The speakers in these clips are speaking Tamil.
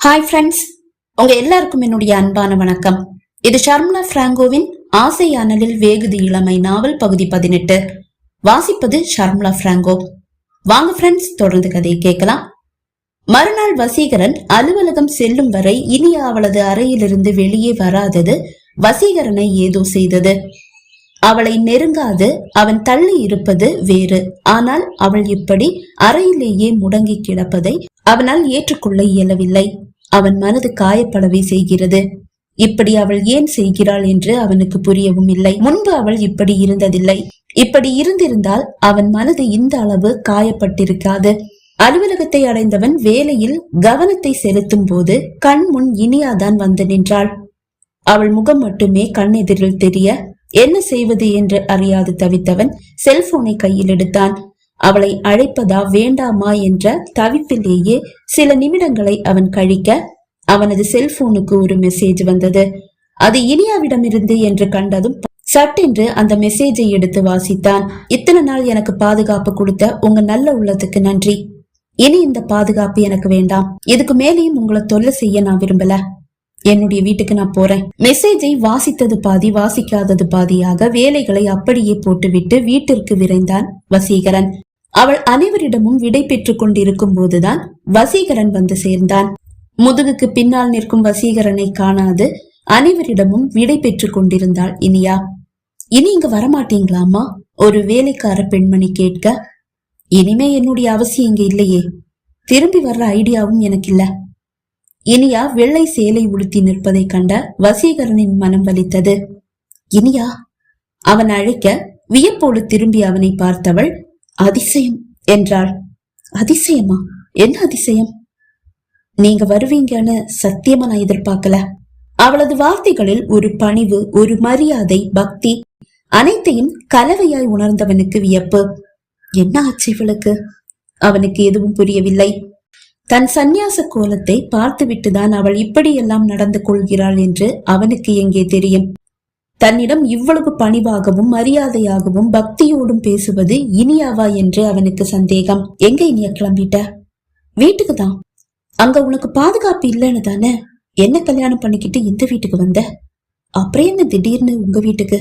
ஹாய் ஃப்ரெண்ட்ஸ் உங்க எல்லாருக்கும் என்னுடைய அன்பான வணக்கம். இது ஷர்மிளா பிராங்கோவின் ஆசை அனலில் வேகுதி இளமை நாவல் பகுதி பதினெட்டு. வாசிப்பது ஷர்மிளா பிராங்கோ. வாங்க ஃப்ரெண்ட்ஸ் தொடர்ந்து கதையை கேட்கலாம். மறுநாள் வசீகரன் அலுவலகம் செல்லும் வரை இனி அவளது அறையிலிருந்து வெளியே வராதது வசீகரனை ஏதோ செய்தது. அவளை நெருங்காது அவன் தள்ளி இருப்பது வேறு. ஆனால் அவள் இப்படி அறையிலேயே முடங்கி கிடப்பதை அவனால் ஏற்றுக்கொள்ள இயலவில்லை. அவன் மனது காயப்படவே செய்கிறது. இப்படி அவள் ஏன் செய்கிறாள் என்று அவனுக்கு புரியவும் இல்லை. முன்பு அவள் இப்படி இருந்ததில்லை. இப்படி இருந்திருந்தால் அவன் மனது இந்த அளவு காயப்பட்டிருக்காது. அலுவலகத்தை அடைந்தவன் வேலையில் கவனத்தை செலுத்தும் போது கண் முன் இனியாதான் வந்து நின்றாள். அவள் முகம் மட்டுமே கண்ணெதிரில் தெரிய என்ன செய்வது என்று அறியாது தவித்தவன் செல்போனை கையில் எடுத்தான். அவளை அழைப்பதா வேண்டாமா என்ற தவிப்பிலேயே சில நிமிடங்களை அவன் கழிக்க அவனது செல்போனுக்கு ஒரு மெசேஜ் வந்தது. அது இனியாவிடமிருந்து என்று கண்டதும் சட்டென்று அந்த மெசேஜை எடுத்து வாசித்தான். இத்தனை நாள் எனக்கு பாதுகாப்பு கொடுத்த உங்க நல்ல உள்ளத்துக்கு நன்றி. இனி இந்த பாதுகாப்பு எனக்கு வேண்டாம். இதுக்கு மேலேயும் உங்களை தொல்லை செய்ய நான் விரும்பல. என்னுடைய வீட்டுக்கு நான் போறேன். மெசேஜை வாசித்தது பாதி வாசிக்காதது பாதியாக வேலைகளை அப்படியே போட்டுவிட்டு வீட்டிற்கு விரைந்தான் வசீகரன். அவள் அனைவரிடமும் விடை பெற்றுக் கொண்டிருக்கும் போதுதான் வசீகரன் வந்து சேர்ந்தான். முதுகுக்கு பின்னால் நிற்கும் வசீகரனை காணாது அனைவரிடமும் விடை பெற்றுக் கொண்டிருந்தாள் இனியா. இனி இங்க வரமாட்டீங்களாமா ஒரு வேலைக்கார பெண்மணி கேட்க. இனிமே என்னுடைய அவசியம் இங்க இல்லையே. திரும்பி வர்ற ஐடியாவும் எனக்கு இல்ல. இனியா வெள்ளை சேலை உடுத்தி நிற்பதை கண்ட வசீகரனின் மனம் வலித்தது. இனியா அவன் அழைக்க வியப்போடு திரும்பி அவனை பார்த்தவள் அதிசயம் என்றாள். அதிசயமா? என்ன அதிசயம்? நீங்க வருவீங்கன்னு சத்தியமா நான் எதிர்பார்க்கல. அவளது வார்த்தைகளில் ஒரு பணிவு ஒரு மரியாதை பக்தி அனைத்தையும் கலவையாய் உணர்ந்தவனுக்கு வியப்பு. என்ன ஆச்சு இவளுக்கு? அவனுக்கு எதுவும் புரியவில்லை. தன் சந்நியாச கோலத்தை பார்த்துவிட்டுதான் அவள் இப்படியெல்லாம் நடந்து கொள்கிறாள் என்று அவனுக்கு எங்கே தெரியும்? தன்னிடம் இவ்வளவு பணிவாகவும் மரியாதையாகவும் பக்தியோடும் பேசுவது இனியாவா என்று அவனுக்கு சந்தேகம். எங்க இனிய கிளம்பிட்ட? வீட்டுக்கு தான். அங்க உனக்கு பாதுகாப்பு இல்லைன்னு தானே? என்ன கல்யாணம் பண்ணிக்கிட்டு இந்த வீட்டுக்கு வந்த? அப்புறம் என்ன திடீர்னு உங்க வீட்டுக்கு?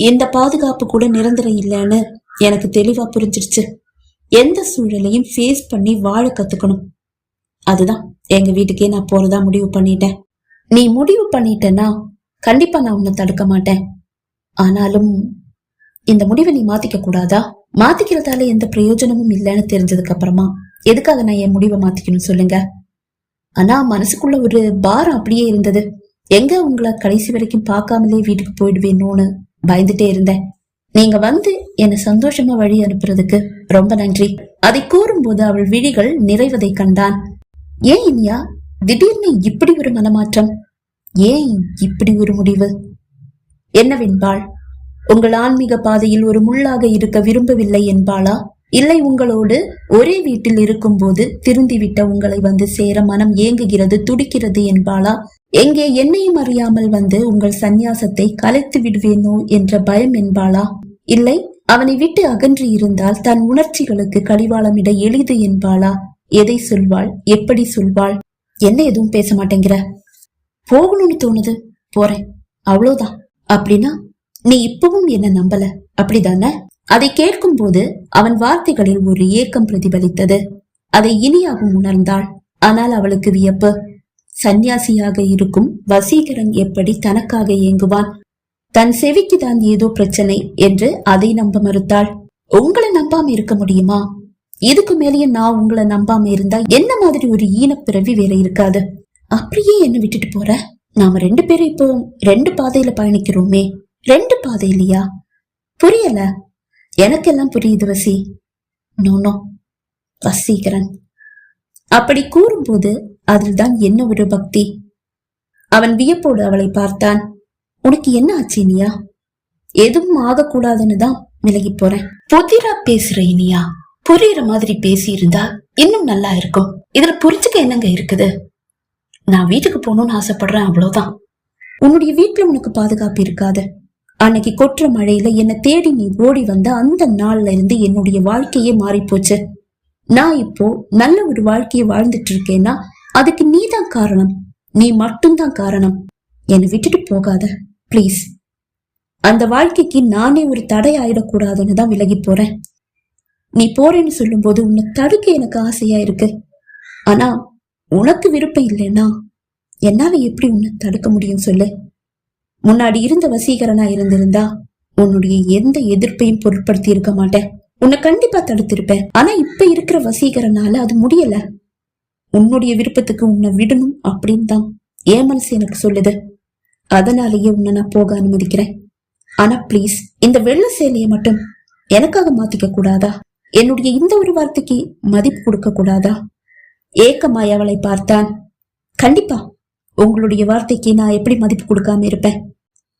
இந்த பாதுகாப்பு கூட நிரந்தரம் இல்லைன்னு எனக்கு தெளிவா புரிஞ்சிருச்சு. எந்த சூழலையும் ஃபேஸ் பண்ணி வாழ கத்துக்கணும். அதுதான். எங்க வீட்டுக்கே நான் போறதா முடிவு பண்ணிட்டேன். நீ முடிவு பண்ணிட்டேன்னா கண்டிப்பா நான் உன்னை தடுக்க மாட்டேன். ஆனாலும் இந்த முடிவை நீ மாத்திக்க கூடாதா? மாத்திக்கிறதால எந்த பிரயோஜனமும் இல்லைன்னு தெரிஞ்சதுக்கு அப்புறமா எதுக்காக நான் என் முடிவை மாத்திக்கணும் சொல்லுங்க? ஆனா மனசுக்குள்ள ஒரு பாரம் அப்படியே இருந்தது. எங்க உங்களை கடைசி வரைக்கும் பார்க்காமலே வீட்டுக்கு போயிடுவேணும்னு பயந்துட்டே இருந்தேன். நீங்க வந்து என்னை சந்தோஷமா வழி அனுப்புறதுக்கு ரொம்ப நன்றி. அதை கூறும்போது அவள் விழிகள் நிறைவதை கண்டான். ஏன் இனியா? திடீர்னு இப்படி ஒரு மனமாற்றம். ஏன் இப்படி ஒரு முடிவு? என்னவென்பாள் உங்கள் ஆன்மீக பாதையில் ஒரு முள்ளாக இருக்க விரும்பவில்லை என்பாளா? இல்லை உங்களோடு ஒரே வீட்டில் இருக்கும்போது திருந்திவிட்ட உங்களை வந்து சேர மனம் ஏங்குகிறது துடிக்கிறது என்பாளா? எங்கே என்னையும் அறியாமல் வந்து உங்கள் சந்நியாசத்தை கலைத்து விடுவேனோ என்ற பயம் என்பாளா? இல்லை அவனை விட்டு அகன்று இருந்தால் தன் உணர்ச்சிகளுக்கு கடிவாளமிட எளிது என்பாளா? எதை சொல்வாள்? எப்படி சொல்வாள்? என்ன எதுவும் பேச மாட்டேங்கிற? போகணும்னு தோணுது. போறேன். அவ்வளவுதான் அப்படின்னா நீ இப்பவும் என்ன நம்பல. அப்படிதானே? அதை கேட்கும் போது அவன் வார்த்தைகளில் ஒரு ஏக்கம் பிரதிபலித்தது. அதை இனியாகவும் உணர்ந்தாள். ஆனால் அவளுக்கு வியப்பு. சந்நியாசியாக இருக்கும் வசீகரன் எப்படி தனக்காக ஏங்குவான்? தன் செவிக்கு தான் ஏதோ பிரச்சனை என்று அதை நம்ப மறுத்தாள். உங்களை நம்பாம இருக்க முடியுமா? இதுக்கு மேலேயே நான் உங்களை நம்பாம இருந்தா என்ன மாதிரி ஒரு ஈனப்பிறவி வேற இருக்காது? அப்படியே என்ன விட்டுட்டு போற? நாம ரெண்டு பேரும் இப்போ ரெண்டு பாதையில பயணிக்கிறோமே. ரெண்டு பாதை இல்லையா? புரியல. எனக்கெல்லாம் புரியுது வசி. No no Vaseegaran. அப்படி கூறும்போது அதில்தான் என்ன ஒரு பக்தி? அவன் வியப்போடு அவளை பார்த்தான். உனக்கு என்ன ஆச்சு இனியா? எதுவும் ஆகக்கூடாதுன்னு தான் விலகி போறேன். புதிரா பேசுற இனியா? புரியுற மாதிரி பேசி இருந்தா இன்னும் நல்லா இருக்கும். இதுல புரிஞ்சுக்க என்னங்க இருக்குது? நான் வீட்டுக்கு போகணும்னு ஆசைப்படுறேன் அவ்வளவுதான். உன்னுடைய வீட்டுல உனக்கு பாதுகாப்பு இருக்காது. அன்னைக்கு கொற்ற மழையில என்னை தேடி நீ ஓடி வந்த அந்த நாள்ல இருந்து என்னுடைய வாழ்க்கையே மாறி போச்சு நான் இப்போ நல்ல ஒரு வாழ்க்கையை வாழ்ந்துட்டு இருக்கேன்னா அதுக்கு நீதான் காரணம். நீ மட்டும்தான் காரணம். என்னை விட்டுட்டு போகாத ப்ளீஸ் அந்த வாழ்க்கைக்கு நானே ஒரு தடை ஆயிடக்கூடாதுன்னு தான் விலகி போறேன். நீ போறேன்னு சொல்லும்போது உன்னை தடுக்க எனக்கு ஆசையா இருக்கு. ஆனா உனக்கு விருப்பம் இல்லைன்னா என்னால எப்படி உன்னை தடுக்க முடியும் சொல்லு? முன்னாடி இருந்த வசீகரனா இருந்திருந்தா உன்னுடைய எந்த எதிர்ப்பையும் பொருட்படுத்தி இருக்க மாட்டேன். உன்னை கண்டிப்பா தடுத்திருப்பேன். ஆனா இப்ப இருக்கிற வசீகரனால அது முடியல. உன்னுடைய விருப்பத்துக்கு உன்னை விடணும் அப்படின்னு தான் என் மனசு எனக்கு சொல்லுது. அதனாலேயே உன்னை நான் போக அனுமதிக்கிறேன். ஆனா ப்ளீஸ் இந்த வெள்ள சேலையை மட்டும் எனக்காக மாத்திக்க கூடாதா? என்னுடைய இந்த ஒரு வார்த்தைக்கு மதிப்பு கொடுக்க கூடாதா? ஏக்கமாய் அவளை பார்த்தான். கண்டிப்பா உங்களுடைய வார்த்தைக்கு நான் எப்படி மதிப்பு கொடுக்காம இருப்பேன்?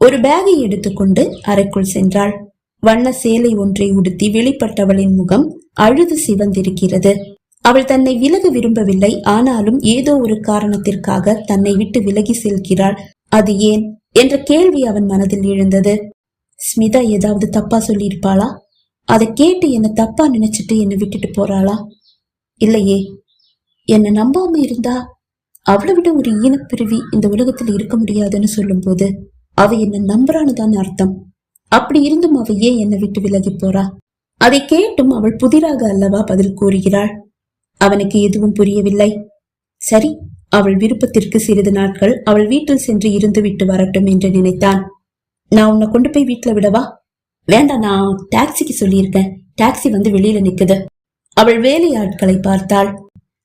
ஒரு பேகை எடுத்துக்கொண்டு அறைக்குள் சென்றாள். வண்ண சேலை ஒன்றை உடுத்தி வெளிப்பட்டவளின் முகம் அழுது சிவந்திருக்கிறது. அவள் தன்னை விலக விரும்பவில்லை. ஆனாலும் ஏதோ ஒரு காரணத்திற்காக தன்னை விட்டு விலகி செல்கிறாள். அது ஏன்? என்ற கேள்வி அவன் மனதில் எழுந்தது. ஸ்மிதா ஏதாவது தப்பா சொல்லியிருப்பாளா? அதை கேட்டு என்னை தப்பா நினைச்சிட்டு என்னை விட்டுட்டு போறாளா? இல்லையே. என்னை நம்பாம இருந்தா அவளை விட ஒரு ஈனப்பிரிவி இந்த உலகத்துல இருக்க முடியாதுன்னு சொல்லும்போது அவ என்ன நம்புறான்னு அர்த்தம். அப்படி இருந்தும் அவ ஏன் என்னை விட்டு விலகி போறா? அதை கேட்டும் அவள் புதிராக அல்லவா பதில் கூறுகிறாள். அவனுக்கு எதுவும் புரியவில்லை. சரி அவள் விருப்பத்திற்கு சிறிது நாட்கள் அவள் வீட்டில் சென்று இருந்து விட்டு வரட்டும் என்று நினைத்தான். நான் உன்னை கொண்டு போய் வீட்டுல விடவா? வேண்டாம் நான் டாக்ஸிக்கு சொல்லியிருக்கேன். டாக்ஸி வந்து வெளியில நிக்குது. அவள் வேலையாட்களை பார்த்தாள்.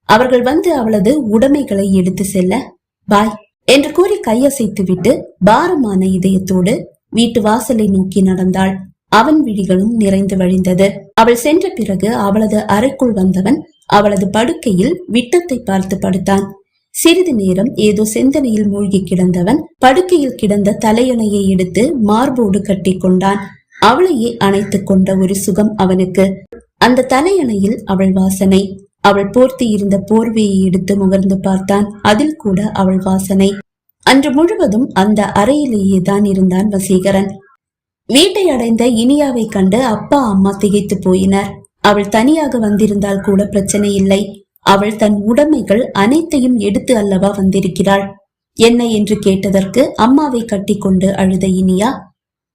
அவர்கள் வந்து அவளது உடைமைகளை எடுத்து செல்ல பாய் என்று கூறி கையசைத்து விட்டு பாரமான இதயத்தோடு வீட்டு வாசலை நோக்கி நடந்தாள். அவன் விழிகளும் நிறைந்து வழிந்தது. அவள் சென்ற பிறகு அவளது அறைக்குள் வந்தவன் அவளது படுக்கையில் விட்டத்தை பார்த்து படுத்தான். சிறிது நேரம் ஏதோ சிந்தனையில் மூழ்கி கிடந்தவன் படுக்கையில் கிடந்த தலையணையை எடுத்து மார்போடு கட்டி கொண்டான். அவளையே அணைத்துக் கொண்ட ஒரு சுகம் அவனுக்கு. அந்த தலையணையில் அவள் வாசனை. அவள் போர்த்தி இருந்த போர்வையை எடுத்து முகர்ந்து பார்த்தான். அதில் கூட அவள் வாசனை. அன்று முழுவதும் அந்த அறையிலேயே தான் இருந்தான் வசீகரன். வீட்டை அடைந்த இனியாவை கண்டு அப்பா அம்மா திகைத்து போயினர். அவள் தனியாக வந்திருந்தால் கூட பிரச்சனை இல்லை. அவள் தன் உடைமைகள் அனைத்தையும் எடுத்து அல்லவா வந்திருக்கிறாள். என்ன என்று கேட்டதற்கு அம்மாவை கட்டி கொண்டு அழுத இனியா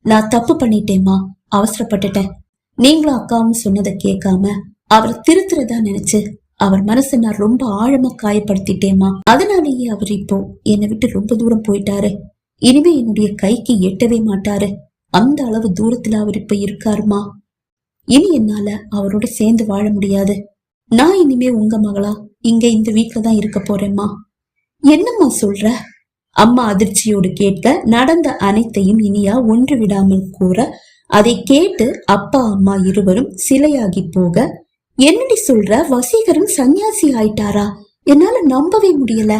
நான் தப்பு பண்ணிட்டேமா அவசரப்பட்டுட்டேன். நீங்களும் அக்காவும் சொன்னதை கேட்காம அவர் திருத்துறதா நினைச்சு அவர் மனசை நான் ரொம்ப ஆழமா காயப்படுத்திட்டேமா அதனாலேயே அவர் இப்போ என்னை விட்டு ரொம்ப தூரம் போயிட்டாரு. இனிமே என்னுடைய கைக்கு எட்டவே மாட்டாரு. அந்த அளவு தூரத்துல அவர் இப்ப இருக்காருமா இனி என்னால அவரோட சேர்ந்து வாழ முடியாது. நான் இனிமே உங்க மகளா இங்க இந்த வீட்டுல தான் இருக்க போறேம்மா. என்னம்மா சொல்ற? அம்மா அதிர்ச்சியோடு கேட்க நடந்த அனைத்தையும் இனியா ஒன்று விடாமல் கூற அதை கேட்டு அப்பா அம்மா இருவரும் சிலையாகி போக என்னடி சொல்ற? வசீகரன் சன்னியாசி ஆயிட்டாரா? என்னால நம்பவே முடியல.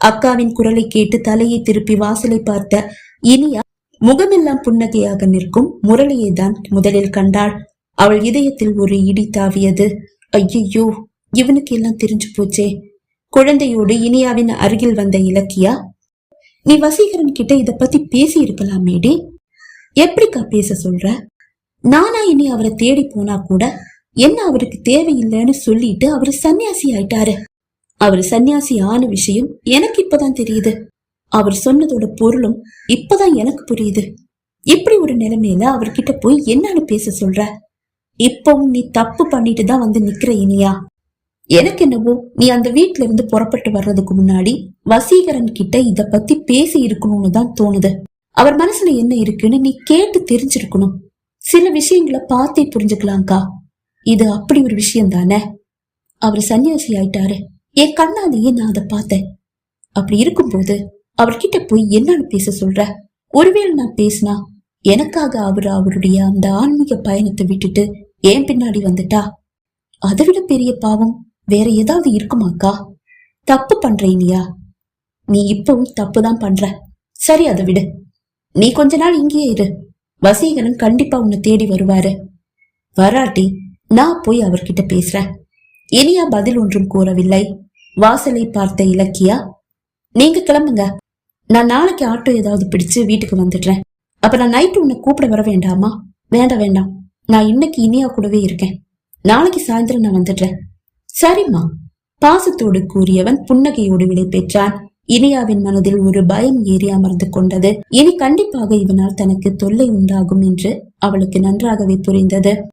அக்காவின் குரலை கேட்டு தலையை திருப்பி வாசலை பார்த்த இனியா முகமெல்லாம் புன்னகையாக நிற்கும் முரளியை தான் முதலில் கண்டாள். அவள் இதயத்தில் ஒரு இடி தாவியது. ஐயையோ இவனுக்கு எல்லாம் தெரிஞ்சு போச்சே. குழந்தையோடு இனியாவின் அருகில் வந்த இலக்கியா நீ வசீகரன் கிட்ட இத பத்தி பேசி இருக்கலாமேடி எப்படிக்கா பேச சொல்ற? நானா இனி அவரை தேடி போனா கூட என்ன அவருக்கு தேவையில்லைன்னு சொல்லிட்டு அவரு சன்னியாசி ஆயிட்டாரு. அவர் சன்னியாசி ஆன விஷயம் எனக்கு இப்பதான் தெரியுது. அவர் சொன்னதோட பொருளும் இப்பதான் எனக்கு புரியுது. இப்படி ஒரு நிலைமையில அவர்கிட்ட போய் என்னன்னு பேச சொல்ற? இப்பவும் நீ தப்பு பண்ணிட்டு தான் வந்து நிக்கிற இனியா? எனக்கு என்னவோ நீ அந்த வீட்ல இருந்து புறப்பட்டு வர்றதுக்கு முன்னாடி வசீகரன் கிட்ட இத பத்தி பேசி இருக்கணும்னு தான் தோணுது. அவர் மனசுல என்ன இருக்குன்னு நீ கேட்டு தெரிஞ்சிருக்கணும். சில விஷயங்களை பார்த்தே புரிஞ்சுக்கலாம்க்கா. இது அப்படி ஒரு விஷயம் தானே? அவர் சன்னியாசி ஆயிட்டாரு. என் கண்ணாலேயே நான் அதை பார்த்தேன். அப்படி இருக்கும்போது அவர்கிட்ட போய் என்னன்னு பேச சொல்ற? ஒருவேளை நான் பேசினா எனக்காக அவர் அவருடைய அந்த ஆன்மீக பயணத்தை விட்டுட்டு ஏன் பின்னாடி வந்துட்டா? அதை விட பெரிய பாவம். வேற ஏதாவது இருக்குமாக்கா தப்பு பண்றீனியா நீ இப்பவும் தப்பு தான் பண்ற. சரி அதை விடு. நீ கொஞ்ச நாள் இங்கேயே இரு. வசீகரன் கண்டிப்பா உன்னை தேடி வருவாரு. வராட்டி நான் போய் அவர்கிட்ட பேசுறேன். இனியா பதில் ஒன்றும் கூறவில்லை. வாசலை பார்த்த இலக்கியா நீங்க கிளம்புங்க. நான் நாளைக்கு ஆட்டோ ஏதாவது பிடிச்சு வீட்டுக்கு வந்துடுறேன். அப்ப நான் நைட்டு உன்னை கூப்பிட வர வேண்டாமா? வேண்டாம் வேண்டாம். நான் இன்னைக்கு இனியா கூடவே இருக்கேன். நாளைக்கு சாயந்தரம் நான் வந்துடுறேன். சரிம்மா. பாசத்தோடு கூறியவன் புன்னகையோடு விடை பெற்றான். இனியாவின் மனதில் ஒரு பயம் ஏறி அமர்ந்து கொண்டது. இனி கண்டிப்பாக இவனால் தனக்கு தொல்லை உண்டாகும் என்று அவளுக்கு நன்றாகவே புரிந்தது.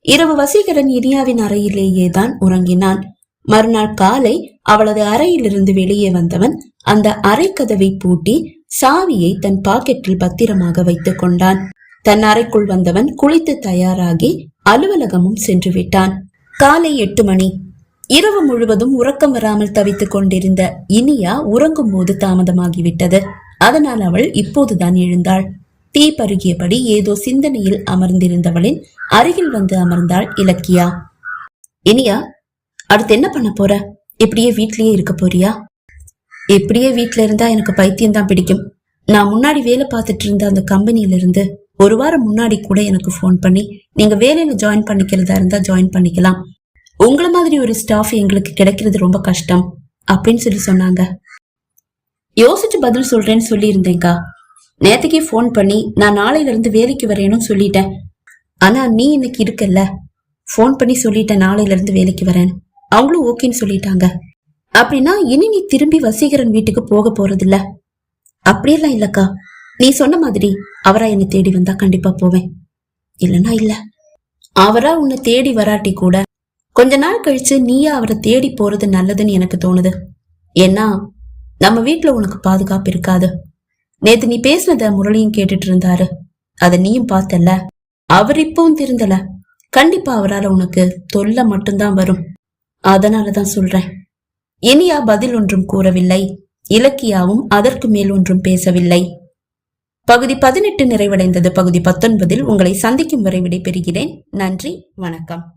இரவு வசீகரன் இனியாவின் அறையிலேயே தான் உறங்கினான். மறுநாள் காலை அவளது அறையிலிருந்து வெளியே வந்தவன் அந்த அறை கதவை பூட்டி சாவியை தன் பாக்கெட்டில் பத்திரமாக வைத்துக் கொண்டான். தன் அறைக்குள் வந்தவன் குளித்து தயாராகி அலுவலகமும் சென்று விட்டான். காலை எட்டு மணி. இரவு முழுவதும் உறக்கம் வராமல் தவித்துக் கொண்டிருந்த இனியா உறங்கும் போது தாமதமாகிவிட்டது. அதனால் அவள் இப்போதுதான் எழுந்தாள். தீ பருகியபடி ஏதோ சிந்தனையில் அமர்ந்திருந்தவளின் அருகில் வந்து அமர்ந்தாள் இலக்கியா. இனியா அடுத்து என்ன பண்ண போற? இப்படியே வீட்லயே இருக்க போறியா? இப்படியே வீட்ல இருந்தா எனக்கு பைத்தியம் தான் பிடிக்கும். நான் முன்னாடி வேலை பார்த்துட்டு இருந்த அந்த கம்பெனில இருந்து ஒரு வாரம் முன்னாடி கூட எனக்கு ஃபோன் பண்ணி நீங்க வேலையில ஜாயின் பண்ணிக்கிறதா இருந்தா ஜாயின் பண்ணிக்கலாம். உங்களை மாதிரி ஒரு ஸ்டாஃப் எங்களுக்கு கிடைக்கிறது ரொம்ப கஷ்டம் அப்படின்னு சொல்லி சொன்னாங்க. யோசிச்சு பதில் சொல்றேன்னு சொல்லி இருந்தேன்க்கா நேத்துக்கே ஃபோன் பண்ணி நான் நாளையில இருந்து வேலைக்கு வரேன்னு சொல்லிட்டேன். ஆனா நீ இன்னைக்கு இருக்கல்ல. ஃபோன் பண்ணி சொல்லிட்டேன் நாளையில இருந்து வேலைக்கு வரேன் அவங்களும் ஓகேன்னு சொல்லிட்டாங்க. அப்படின்னா இனி நீ திரும்பி வசீகரன் வீட்டுக்கு போக போறதில்ல. அப்படியெல்லாம் இல்லக்கா. நீ சொன்ன மாதிரி அவரா என்னை தேடி வந்தா கண்டிப்பா போவேன். இல்லன்னா இல்ல. அவரா உன்னை தேடி வராட்டி கூட கொஞ்ச நாள் கழிச்சு நீயா அவரை தேடி போறது நல்லதுன்னு எனக்கு தோணுது. ஏன்னா நம்ம வீட்டுல உனக்கு பாதுகாப்பு இருக்காது. நேத்து நீ பேசினத முரளியும் கேட்டுட்டு இருந்தாரு. அதை நீயும் பார்த்தல அவர் இப்பவும் திருந்தல. கண்டிப்பா அவரால உனக்கு தொல்லை மட்டும்தான் வரும். அதனாலதான் சொல்றேன். இனியா பதில் ஒன்றும் கூறவில்லை. இலக்கியாவும் அதற்கு மேல் ஒன்றும் பேசவில்லை. பகுதி பதினெட்டு நிறைவடைந்தது. பகுதி பத்தொன்பதில் உங்களை சந்திக்கும் வரை விடைபெறுகிறேன். நன்றி வணக்கம்.